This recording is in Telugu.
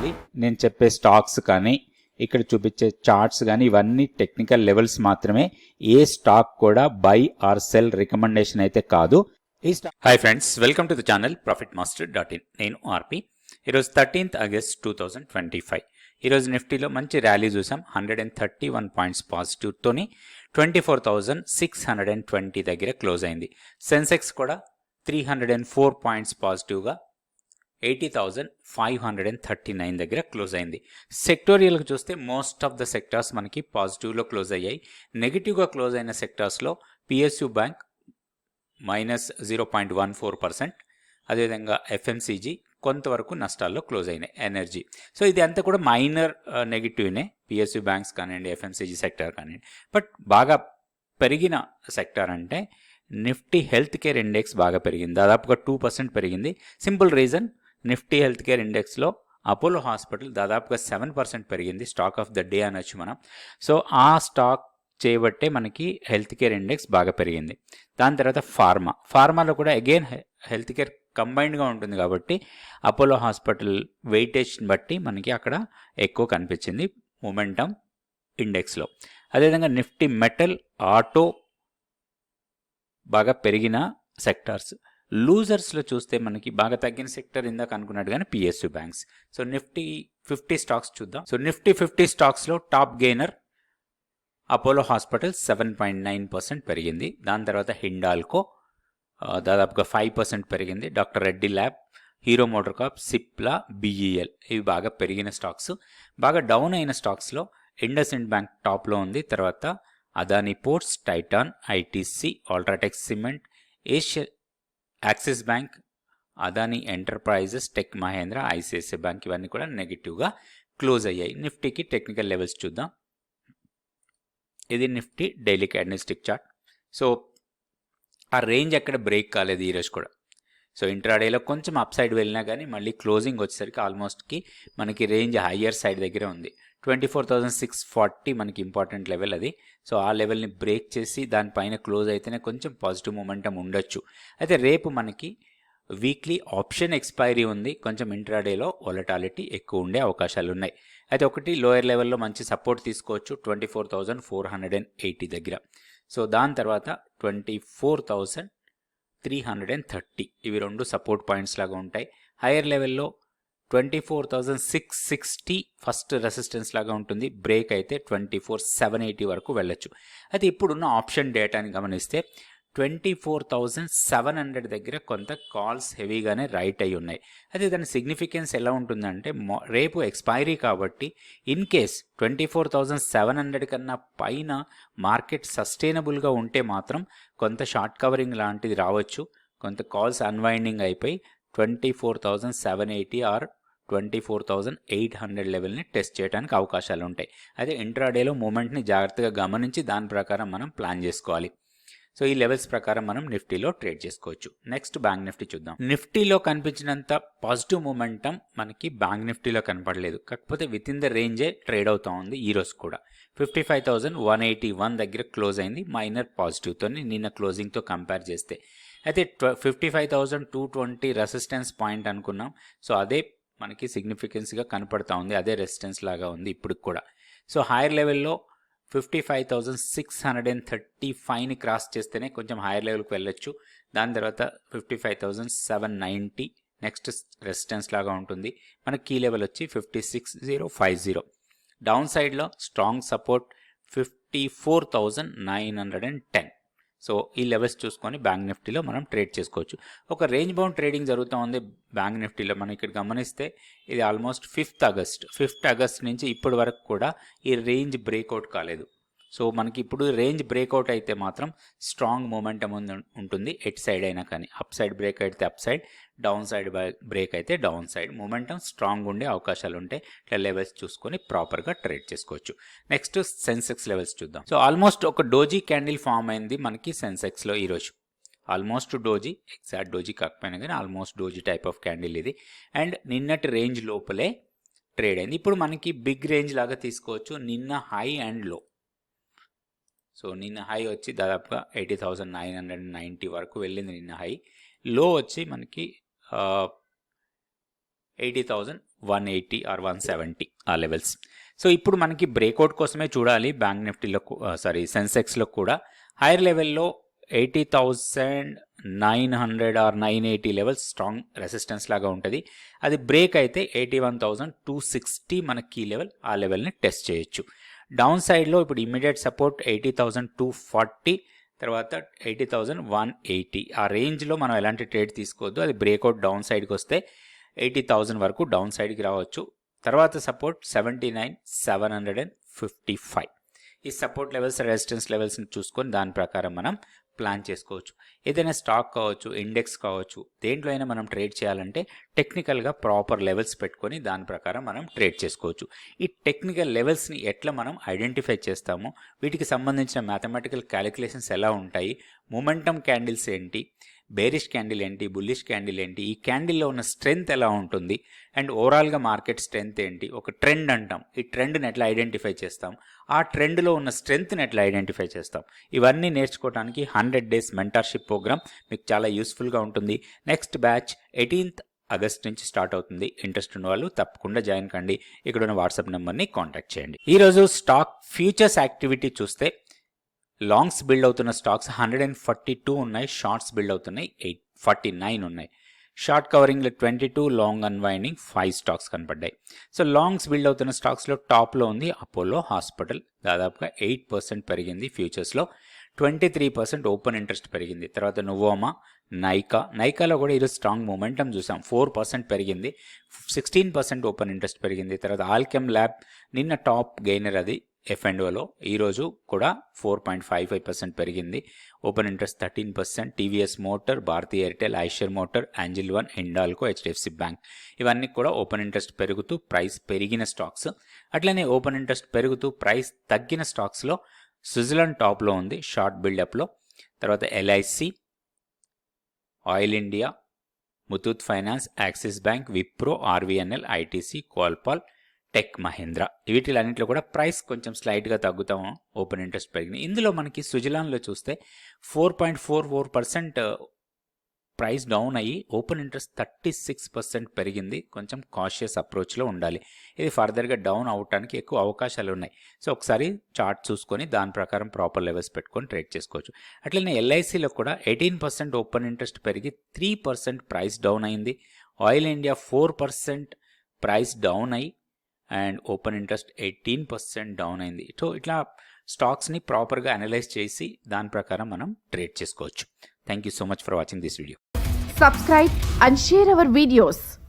చేయాలి నేను చెప్పే స్టాక్స్ కానీ ఇక్కడ చూపించే చార్ట్స్ కానీ ఇవన్నీ టెక్నికల్ లెవెల్స్ మాత్రమే. ఏ స్టాక్ కూడా బై ఆర్ సెల్ రికమెండేషన్ అయితే కాదు. ఈ stock hi friends welcome to the channel profit master dot in నేను ఆర్పి. ఈరోజు thirteenth August two thousand twenty five ఈరోజు నిఫ్టీలో మంచి ర్యాలీ చూసాం. Hundred and thirty one points పాజిటివ్తోని twenty four thousand six hundred and twenty దగ్గర క్లోజ్ అయింది సెన్సెక్స్ కూడా three hundred and four points పాజిటివ్గా eighty thousand five hundred and thirty nine దగ్గర క్లోజ్ అయింది. సెక్టోరియల్కి చూస్తే మోస్ట్ ఆఫ్ ద సెక్టార్స్ మనకి పాజిటివ్లో క్లోజ్ అయ్యాయి. నెగిటివ్గా క్లోజ్ అయిన సెక్టార్స్లో PSU bank minus zero point one four percent అదేవిధంగా ఎఫ్ఎంసీజీ కొంతవరకు నష్టాల్లో క్లోజ్ అయినాయి. ఎనర్జీ. సో ఇది అంతా కూడా మైనర్ నెగిటివ్నే పిఎస్యు బ్యాంక్స్ కానివ్వండి ఎఫ్ఎంసీజీ సెక్టార్ కానివ్వండి. బట్ బాగా పెరిగిన సెక్టార్ అంటే నిఫ్టీ హెల్త్ కేర్ ఇండెక్స్ బాగా పెరిగింది. దాదాపుగా టూ పర్సెంట్ పెరిగింది. Simple reason Nifty health care ఇండెక్స్లో Apollo hospital దాదాపుగా సెవెన్ పర్సెంట్ పెరిగింది స్టాక్ ఆఫ్ ద డే అనొచ్చు మనం. సో ఆ స్టాక్ చేయబట్టే మనకి హెల్త్ కేర్ ఇండెక్స్ బాగా పెరిగింది. దాని తర్వాత ఫార్మా. ఫార్మాలో కూడా అగైన్ హెల్త్ కేర్ కంబైన్డ్గా ఉంటుంది కాబట్టి అపోలో హాస్పిటల్ వెయిటేజ్ని బట్టి మనకి అక్కడ ఎక్కువ కనిపించింది మొమెంటమ్ ఇండెక్స్లో. అదేవిధంగా నిఫ్టీ మెటల్ ఆటో బాగా పెరిగిన సెక్టార్స్. లూజర్స్లో చూస్తే మనకి బాగా తగ్గిన సెక్టర్ ఇందాక అనుకున్నట్టుగానే PSU banks. So Nifty fifty stocks చూద్దాం. సో నిఫ్టీ ఫిఫ్టీ స్టాక్స్లో top gainer Apollo hospital seven point nine percent పెరిగింది. దాని తర్వాత హిండాల్కో దాదాపుగా ఫైవ్ పర్సెంట్ పెరిగింది. Doctor Reddy lab hero motor corp Cipla BEL ఇవి బాగా పెరిగిన స్టాక్స్. బాగా డౌన్ అయిన స్టాక్స్లో ఇండస్ ఇండ్ బ్యాంక్ టాప్లో ఉంది. తర్వాత Adani ports Titan ITC ultratech cement Asia Axis bank Adani enterprises tech Mahindra ICICI bank ఇవన్నీ కూడా నెగిటివ్గా క్లోజ్ అయ్యాయి. నిఫ్టీకి టెక్నికల్ లెవెల్స్ చూద్దాం. ఇది Nifty daily candlestick chart. So ఆ రేంజ్ ఎక్కడ బ్రేక్ కాలేదు ఈరోజు కూడా. సో ఇంట్రాడేలో కొంచెం అప్ సైడ్ వెళ్ళినా కానీ మళ్ళీ క్లోజింగ్ వచ్చేసరికి ఆల్మోస్ట్కి మనకి రేంజ్ హయ్యర్ సైడ్ దగ్గరే ఉంది. Twenty four thousand six forty మనకి ఇంపార్టెంట్ లెవెల్ అది. సో ఆ లెవెల్ని బ్రేక్ చేసి దానిపైన క్లోజ్ అయితేనే కొంచెం పాజిటివ్ మూమెంటం ఉండొచ్చు. అయితే రేపు మనకి వీక్లీ ఆప్షన్ ఎక్స్పైరీ ఉంది. కొంచెం ఇంట్రాడేలో వొలటాలిటీ ఎక్కువ ఉండే అవకాశాలు ఉన్నాయి. అయితే ఒకటి లోయర్ లెవెల్లో మంచి సపోర్ట్ తీసుకోవచ్చు twenty four thousand four hundred and eighty దగ్గర. సో దాని తర్వాత twenty four thousand three hundred and thirty ఇవి రెండు సపోర్ట్ పాయింట్స్ లాగా ఉంటాయి. హైయర్ లెవెల్లో twenty four thousand six sixty first resistance లాగా ఉంటుంది. బ్రేక్ అయితే ట్వంటీ ఫోర్ సెవెన్ ఎయిటీ వరకు వెళ్ళొచ్చు. అయితే ఇప్పుడున్న ఆప్షన్ డేటాని గమనిస్తే twenty four thousand seven hundred దగ్గర కొంత కాల్స్ హెవీగానే రైట్ అయి ఉన్నాయి. అదే దాని సిగ్నిఫికెన్స్ ఎలా ఉంటుందంటే రేపు ఎక్స్పైరీ కాబట్టి in case twenty four thousand seven hundred కన్నా పైన మార్కెట్ సస్టైనబుల్గా ఉంటే మాత్రం కొంత షార్ట్ కవరింగ్ లాంటిది రావచ్చు. కొంత కాల్స్ అన్వైండింగ్ అయిపోయి twenty four thousand seven eighty or twenty four thousand eight hundred లెవెల్ని టెస్ట్ చేయడానికి అవకాశాలు ఉంటాయి. అయితే ఇంట్రాడేలో మూమెంట్ని జాగ్రత్తగా గమనించి దాని ప్రకారం మనం ప్లాన్ చేసుకోవాలి. సో ఈ లెవెల్స్ ప్రకారం మనం నిఫ్టీలో ట్రేడ్ చేసుకోవచ్చు. నెక్స్ట్ బ్యాంక్ నిఫ్టీ చూద్దాం. నిఫ్టీలో కనిపించినంత పాజిటివ్ మూమెంటం మనకి బ్యాంక్ నిఫ్టీలో కనపడలేదు. కాకపోతే విత్ ఇన్ ద రేంజే ట్రేడ్ అవుతా ఉంది ఈ రోజు కూడా. Fifty five thousand one eighty one దగ్గర క్లోజ్ అయింది. మైనర్ పాజిటివ్తో నిన్న క్లోజింగ్తో కంపేర్ చేస్తే. అయితే fifty five thousand two twenty resistance point అనుకున్నాం. సో అదే మనకి సిగ్నిఫికెన్స్గా కనపడతా ఉంది. అదే రెసిస్టెన్స్ లాగా ఉంది ఇప్పుడు కూడా. సో హైయర్ లెవెల్లో fifty five thousand six hundred and thirty ఫైవ్ని cross చేస్తేనే కొంచెం హైయర్ లెవెల్కి వెళ్ళొచ్చు. దాని తర్వాత fifty five thousand seven ninety next resistance లాగా ఉంటుంది. మన కీ లెవెల్ వచ్చి fifty six zero five zero down సైడ్లో strong support fifty four thousand nine hundred and ten so ఈ లెవెల్స్ చూసుకొని బ్యాంక్ నిఫ్టీలో మనం ట్రేడ్ చేసుకోవచ్చు. ఒక రేంజ్ బౌండ్ ట్రేడింగ్ జరుగుతూ ఉంది బ్యాంక్ నిఫ్టీలో. మనం ఇక్కడ గమనిస్తే ఇది almost fifth August. Fifth August నుంచి ఇప్పటి వరకు కూడా ఈ రేంజ్ బ్రేక్అవుట్ కాలేదు. సో మనకి ఇప్పుడు రేంజ్ బ్రేక్అవుట్ అయితే మాత్రం స్ట్రాంగ్ మూమెంటం ఉంటుంది. ఎట్ సైడ్ అయినా కానీ. అప్ సైడ్ బ్రేక్ అయితే up side down side break అయితే డౌన్ సైడ్. మూమెంటం స్ట్రాంగ్ ఉండే అవకాశాలు ఉంటాయి ఇట్లా లెవెల్స్ చూసుకొని ప్రాపర్గా ట్రేడ్ చేసుకోవచ్చు. నెక్స్ట్ సెన్సెక్స్ లెవెల్స్ చూద్దాం. సో ఆల్మోస్ట్ ఒక డోజీ క్యాండిల్ ఫామ్ అయింది మనకి సెన్సెక్స్లో ఈరోజు ఆల్మోస్ట్ డోజీ ఎగ్జాక్ట్ డోజీ కాకపోయినా కానీ almost doji type of candle ఇది. అండ్ నిన్నటి రేంజ్ లోపలే ట్రేడ్ అయింది. ఇప్పుడు మనకి బిగ్ రేంజ్ లాగా తీసుకోవచ్చు. నిన్న హై అండ్లో. సో నిన్న హై వచ్చి దాదాపుగా eighty thousand nine hundred ninety వరకు వెళ్ళింది నిన్న హై. లో వచ్చి మనకి eighty thousand one eighty or one seventy ఆ లెవెల్స్. సో ఇప్పుడు మనకి బ్రేక్అవుట్ కోసమే చూడాలి బ్యాంక్ నిఫ్టీలో సారీ సెన్సెక్స్లో కూడా. హైయర్ లెవెల్లో eighty thousand nine hundred or nine eighty levels strong resistance లాగా ఉంటుంది. అది బ్రేక్ అయితే eighty one thousand two sixty మన కీ లెవెల్ ఆ లెవెల్ని టెస్ట్ చేయొచ్చు. డౌన్ సైడ్లో ఇప్పుడు immediate support eighty thousand two forty తర్వాత ఎయిటీ థౌజండ్ వన్ ఎయిటీ. ఆ రేంజ్లో మనం ఎలాంటి ట్రేడ్ తీసుకోవద్దు. అది బ్రేక్అవుట్ డౌన్ సైడ్కి వస్తే ఎయిటీ థౌజండ్ వరకు డౌన్ సైడ్కి రావచ్చు. తర్వాత support seventy nine seven hundred and fifty five. ఈ సపోర్ట్ లెవెల్స్ రెసిస్టెన్స్ లెవెల్స్ని చూసుకొని దాని ప్రకారం మనం ప్లాన్ చేసుకోవచ్చు. ఏదైనా స్టాక్ కావచ్చు ఇండెక్స్ కావచ్చు దేంట్లో అయినా మనం ట్రేడ్ చేయాలంటే టెక్నికల్గా ప్రాపర్ లెవెల్స్ పెట్టుకొని దాని ప్రకారం మనం ట్రేడ్ చేసుకోవచ్చు. ఈ టెక్నికల్ లెవెల్స్ని ఎట్లా మనం ఐడెంటిఫై చేస్తామో వీటికి సంబంధించిన మ్యాథమెటికల్ క్యాలిక్యులేషన్స్ ఎలా ఉంటాయి మొమెంటమ్ క్యాండిల్స్ ఏంటి బేరిష్ క్యాండిల్ ఏంటి బుల్లిష్ క్యాండిల్ ఏంటి ఈ క్యాండిల్లో ఉన్న స్ట్రెంగ్త్ ఎలా ఉంటుంది అండ్ ఓవరాల్గా మార్కెట్ స్ట్రెంగ్త్ ఏంటి ఒక ట్రెండ్ అంటాం. ఈ ట్రెండ్ని ఎట్లా ఐడెంటిఫై చేస్తాం ఆ ట్రెండ్లో ఉన్న స్ట్రెంగ్త్ని ఎట్లా ఐడెంటిఫై చేస్తాం. ఇవన్నీ నేర్చుకోవడానికి హండ్రెడ్ డేస్ మెంటర్షిప్ ప్రోగ్రామ్ మీకు చాలా యూస్ఫుల్గా ఉంటుంది. నెక్స్ట్ బ్యాచ్ ఎయిటీన్త్ ఆగస్ట్ నుంచి స్టార్ట్ అవుతుంది. ఇంట్రెస్ట్ ఉన్న వాళ్ళు తప్పకుండా జాయిన్ కండి. ఇక్కడ ఉన్న వాట్సాప్ నెంబర్ని కాంటాక్ట్ చేయండి. ఈరోజు స్టాక్ ఫ్యూచర్స్ యాక్టివిటీ చూస్తే లాంగ్స్ బిల్డ్ అవుతున్న stocks hundred and forty two ఉన్నాయి షార్ట్స్ బిల్డ్ అవుతున్నాయి ఎయిట్ ఫార్టీ నైన్ ఉన్నాయి. Short కవరింగ్లో twenty two long unwinding five stocks కనపడ్డాయి. సో లాంగ్స్ బిల్డ్ అవుతున్న స్టాక్స్లో టాప్లో ఉంది అపోలో హాస్పిటల్. దాదాపుగా ఎయిట్ పర్సెంట్ పెరిగింది ఫ్యూచర్స్లో. Twenty three percent open interest పెరిగింది. తర్వాత నువోమా నైకా. నైకాలో కూడా ఈరోజు స్ట్రాంగ్ మూమెంటం చూసాం. ఫోర్ పర్సెంట్ పెరిగింది. సిక్స్టీన్ పర్సెంట్ ఓపెన్ ఇంట్రెస్ట్ పెరిగింది. తర్వాత ఆల్కెమ్ ల్యాబ్ నిన్న టాప్ గెయినర్ అది. ఎఫ్ అండ్ ఓలో ఈరోజు కూడా four point five five percent పెరిగింది. Open interest thirteen percent TVS motor Bharti Airtel Eicher motor Angel One Hindalco HDFC bank ఇవన్నీ కూడా ఓపెన్ ఇంట్రెస్ట్ పెరుగుతూ ప్రైస్ పెరిగిన స్టాక్స్ అట్లనే ఓపెన్ ఇంట్రెస్ట్ పెరుగుతూ ప్రైస్ తగ్గిన స్టాక్స్లో స్విట్జర్లాండ్ టాప్లో ఉంది షార్ట్ బిల్డప్లో తర్వాత LIC oil India Muthoot finance Axis bank Wipro RVNL ITC కోల్పాల్ tech Mahindra. వీటిలన్నింటిలో కూడా ప్రైస్ కొంచెం స్లైట్గా తగ్గుతాం. ఓపెన్ ఇంట్రెస్ట్ పెరిగింది. ఇందులో మనకి స్విట్జర్లాండ్లో చూస్తే four point four four percent price down అయ్యి open interest thirty six percent పెరిగింది. కొంచెం కాషియస్ అప్రోచ్లో ఉండాలి. ఇది ఫర్దర్గా డౌన్ అవడానికి ఎక్కువ అవకాశాలు ఉన్నాయి. సో ఒకసారి చార్ట్ చూసుకొని దాని ప్రకారం ప్రాపర్ లెవెల్స్ పెట్టుకొని ట్రేడ్ చేసుకోవచ్చు. అట్లనే ఎల్ఐసిలో కూడా ఎయిటీన్ పర్సెంట్ ఓపెన్ ఇంట్రెస్ట్ పెరిగి త్రీ పర్సెంట్ ప్రైస్ డౌన్ అయింది. Oil India four percent price down అయ్యి and open interest eighteen percent down అయింది. సో ఇట్లా స్టాక్స్ని ప్రాపర్గా అనలైజ్ చేసి దాని ప్రకారం మనం ట్రేడ్ చేసుకోవచ్చు. Thank you so much for watching this video. Subscribe and share our videos